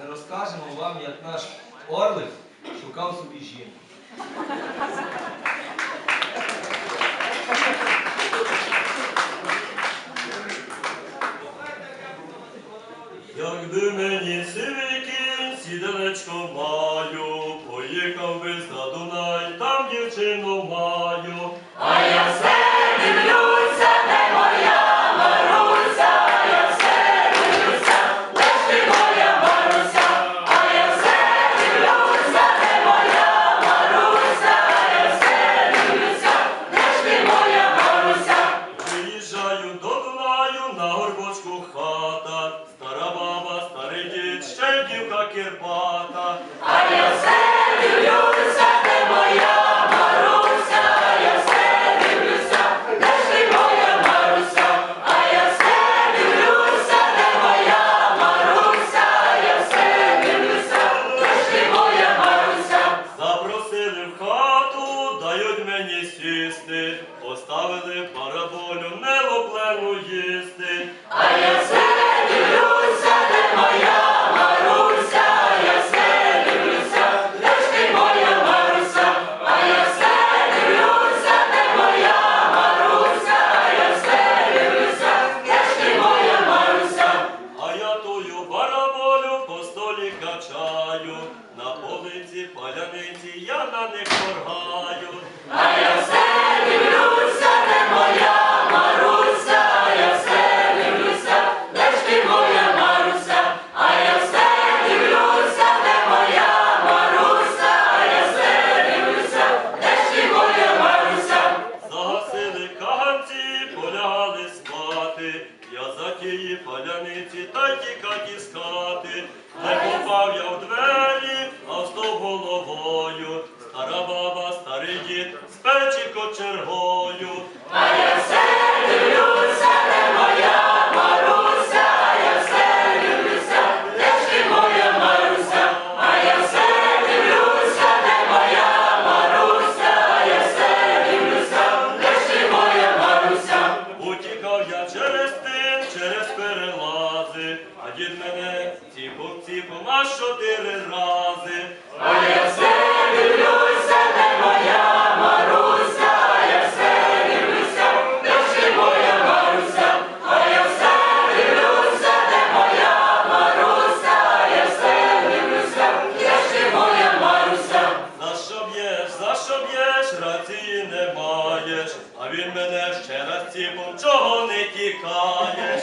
ми розкажемо вам, як наш орлик шукав собі жінку. Якби мені сивий кінь, маю, поїхав би за Дунай, там дівчину маю. Кирпата. А я все дивлюся, де моя Маруся, я все дивлюся, де ж ти моя Маруся, а я все дивлюся, де моя Маруся, я все дивлюся, де ж ти моя Маруся. Запросили в хату, дають мені сісти, поставили параболю, нелоплену їсти. А я полиці паляниці я на них моргаю. А я все дивлюся, де моя Маруся, я все дивлюся, де ж ти моя Маруся, а я все дивлюся, де моя Маруся, я все дивлюся, де ж ти моя Маруся. Загасили каганці, полягали спати. Я за тії паляниці та тікать із хати. Не попав я в двері, а головою. Стара баба, старий дід, з печі кочергою. А я все дивлюся, де моя Маруся, я все дивлюся, де ж а я все дивлюся, де моя Маруся, я все дивлюся, де ж. Утікав я через тин, через перелази, а дід мене ціпом ціпом аж чотири рази. А я все що б'єш, рації не маєш, а він мене ще раз ціпом, чого не тікаєш.